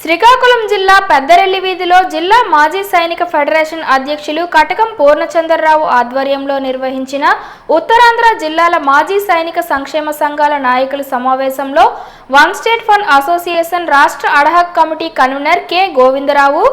శ్రీకాకుళం జిల్లా పెద్దరెల్లి వీధిలో జిల్లా మాజీ సైనిక ఫెడరేషన్ అధ్యక్షులు కటకం పూర్ణచంద్రరావు ఆధ్వర్యంలో నిర్వహించిన ఉత్తరాంధ్ర జిల్లాల మాజీ సైనిక సంక్షేమ సంఘాల నాయకుల సమావేశంలో వన్ స్టేట్ ఫండ్ అసోసియేషన్ రాష్ట్ర ad hoc committee convener K Govindarao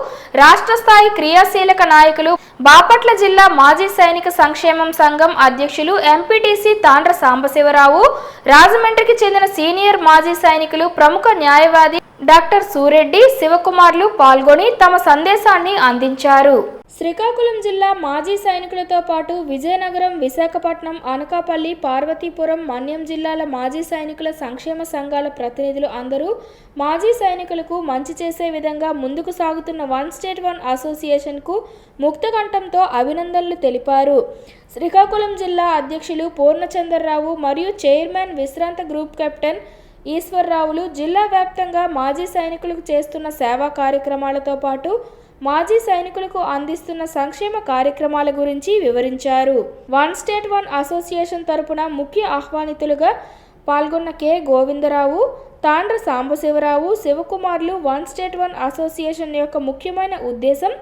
రాష్ట్ర స్థాయి క్రియాశీలక నాయకులు బాపట్ల జిల్లా మాజీ సైనిక సంక్షేమం సంఘం అధ్యక్షులు ఎంపీటీసీ తాండ్ర సాంబశివరావు రాజమండ్రికి చెందిన సీనియర్ మాజీ సైనికులు ప్రముఖ న్యాయవాది డాక్టర్ సూరెడ్డి శివకుమార్లు పాల్గొని తమ సందేశాన్ని అందించారు. శ్రీకాకుళం జిల్లా మాజీ సైనికులతో పాటు విజయనగరం విశాఖపట్నం అనకాపల్లి పార్వతీపురం మన్యం జిల్లాల మాజీ సైనికుల సంక్షేమ సంఘాల ప్రతినిధులు అందరూ మాజీ సైనికులకు మంచి చేసే విధంగా ముందుకు సాగుతున్న వన్ స్టేట్ వన్ అసోసియేషన్కు ముక్తకంఠంతో అభినందనలు తెలిపారు. శ్రీకాకుళం జిల్లా అధ్యక్షులు పూర్ణచంద్రరావు మరియు చైర్మన్ విశ్రాంత గ్రూప్ కెప్టెన్ ఈశ్వర్రావులు జిల్లా వ్యాప్తంగా మాజీ సైనికులకు చేస్తున్న సేవా కార్యక్రమాలతో పాటు మాజీ సైనికులకు అందిస్తున్న సంక్షేమ కార్యక్రమాల గురించి వివరించారు. వన్ స్టేట్ వన్ అసోసియేషన్ తరపున ముఖ్య ఆహ్వానితులుగా పాల్గొన్న కె. గోవిందరావు తాండ్ర సాంబశివరావు శివకుమార్లు వన్ స్టేట్ వన్ అసోసియేషన్ యొక్క ముఖ్యమైన ఉద్దేశం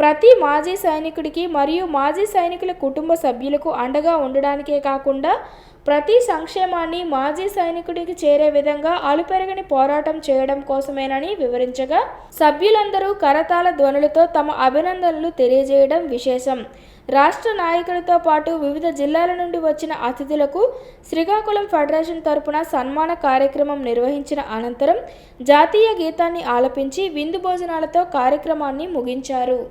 ప్రతి మాజీ సైనికుడికి మరియు మాజీ సైనికుల కుటుంబ సభ్యులకు అండగా ఉండడానికే కాకుండా ప్రతి సంక్షేమాన్ని మాజీ సైనికుడికి చేరే విధంగా అలుపెరగని పోరాటం చేయడం కోసమేనని వివరించగా సభ్యులందరూ కరతాళ ధ్వనులతో తమ అభినందనలు తెలియజేయడం విశేషం. రాష్ట్ర నాయకులతో పాటు వివిధ జిల్లాల నుండి వచ్చిన అతిథులకు శ్రీకాకుళం ఫెడరేషన్ తరపున సన్మాన కార్యక్రమం నిర్వహించిన అనంతరం జాతీయ గీతాన్ని ఆలపించి విందు భోజనాలతో కార్యక్రమాన్ని ముగించారు.